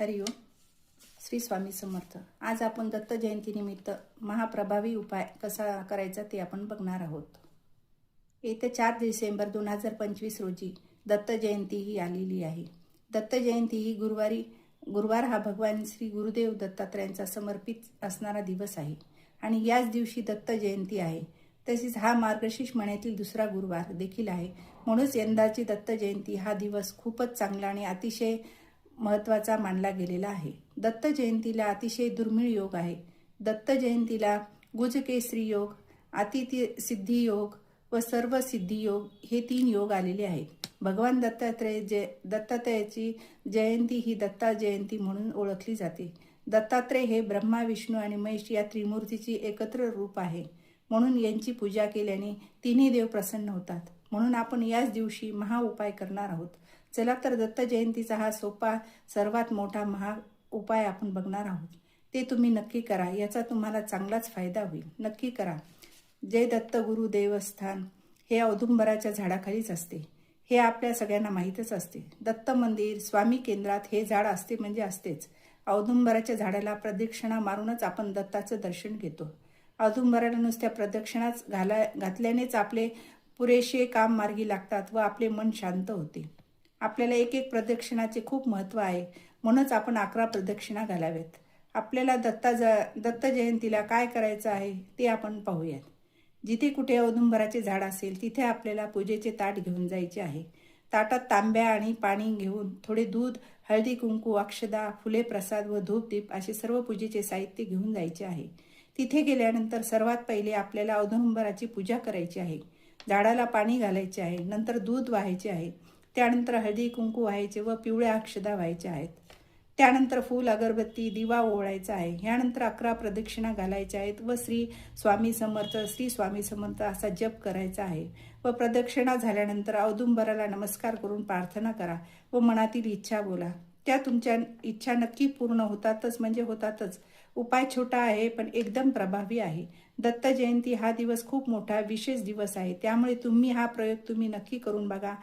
हरिओम श्री स्वामी समर्थ. आज आपण दत्त जयंतीनिमित्त महाप्रभावी उपाय कसा करायचा ते आपण बघणार आहोत. येत्या चार डिसेंबर दोन हजार पंचवीस रोजी दत्त जयंती ही आलेली आहे. दत्त जयंती ही गुरुवारी गुरुवार हा भगवान श्री गुरुदेव दत्तात्रयांचा समर्पित असणारा दिवस आहे. आणि याच दिवशी दत्त जयंती आहे. तसेच हा मार्गशीर्ष महिन्यातील दुसरा गुरुवार देखील आहे. म्हणूनच यंदाची दत्त जयंती हा दिवस खूपच चांगला आणि अतिशय महत्त्वाचा मानला गेलेला आहे. दत्त जयंतीला अतिशय दुर्मिळ योग आहे. दत्त जयंतीला गुजकेसरी योग अतिथी सिद्धी योग व सर्व सिद्धी योग हे तीन योग आलेले आहेत. भगवान दत्तात्रय जय दत्तात्रयाची जयंती ही दत्ता जयंती म्हणून ओळखली जाते. दत्तात्रय हे ब्रह्मा विष्णू आणि महेश या त्रिमूर्तीची एकत्र रूप आहे. म्हणून यांची पूजा केल्याने तिन्ही देव प्रसन्न होतात. म्हणून आपण याच दिवशी महाउपाय करणार आहोत. चला तर दत्त जयंतीचा हा सोपा सर्वात मोठा महा उपाय आपण बघणार आहोत. ते तुम्ही नक्की करा. याचा तुम्हाला चांगलाच फायदा होईल. नक्की करा. जय दत्त गुरु देवस्थान. हे औदुंबराच्या झाडाखालीच असते. हे आपल्या सगळ्यांना माहीतच असते. दत्त मंदिर स्वामी केंद्रात हे झाड असते म्हणजे असतेच. औदुंबराच्या झाडाला प्रदक्षिणा मारूनच आपण दत्ताचं दर्शन घेतो. औदुंबराला नुसत्या प्रदक्षिणाच घाला घातल्यानेच आपले पुरेसे काम मार्गी लागतात व आपले मन शांत होते. आपल्याला एक एक प्रदक्षिणाचे खूप महत्त्व आहे. म्हणूनच आपण अकरा प्रदक्षिणा घालाव्यात. आपल्याला दत्ता ज दत्त जयंतीला काय करायचं आहे ते आपण पाहूयात. जिथे कुठे औदुंबराचे झाड असेल तिथे आपल्याला पूजेचे ताट घेऊन जायचे आहे. ताटात तांब्या आणि पाणी घेऊन थोडे दूध हळदी कुंकू अक्षदा फुले प्रसाद व धूपदीप असे सर्व पूजेचे साहित्य घेऊन जायचे आहे. तिथे गेल्यानंतर सर्वात पहिले आपल्याला औदुंबराची पूजा करायची आहे. झाडाला पाणी घालायचे आहे. नंतर दूध व्हायचे आहे. त्यानंतर हळदी कुंकू व्हायचे व पिवळ्या अक्षदा व्हायच्या आहेत. त्यानंतर फूल अगरबत्ती दिवा ओवळायचा आहे. ह्यानंतर अकरा प्रदक्षिणा घालायच्या आहेत व श्री स्वामी समर्थ श्री स्वामी समर्थ असा जप करायचा आहे. व प्रदक्षिणा झाल्यानंतर औदुंबराला नमस्कार करून प्रार्थना करा व मनातील इच्छा बोला. त्या तुमच्या इच्छा नक्की पूर्ण होतातच म्हणजे होतातच. उपाय छोटा आहे पण एकदम प्रभावी आहे. दत्त जयंती हा दिवस खूप मोठा विशेष दिवस आहे. त्यामुळे तुम्ही हा प्रयोग तुम्ही नक्की करून बघा.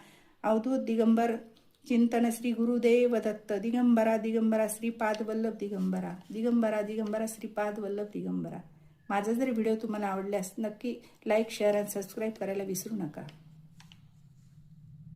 अवधूत दिगंबर चिंतन श्री गुरुदेव दत्त दिगंबरा दिगंबरा श्रीपाद वल्लभ दिगंबरा दिगंबरा दिगंबरा श्रीपाद वल्लभ दिगंबरा. माझा जर व्हिडिओ तुम्हाला आवडल्यास नक्की लाईक शेअर आणि सबस्क्राईब करायला विसरू नका.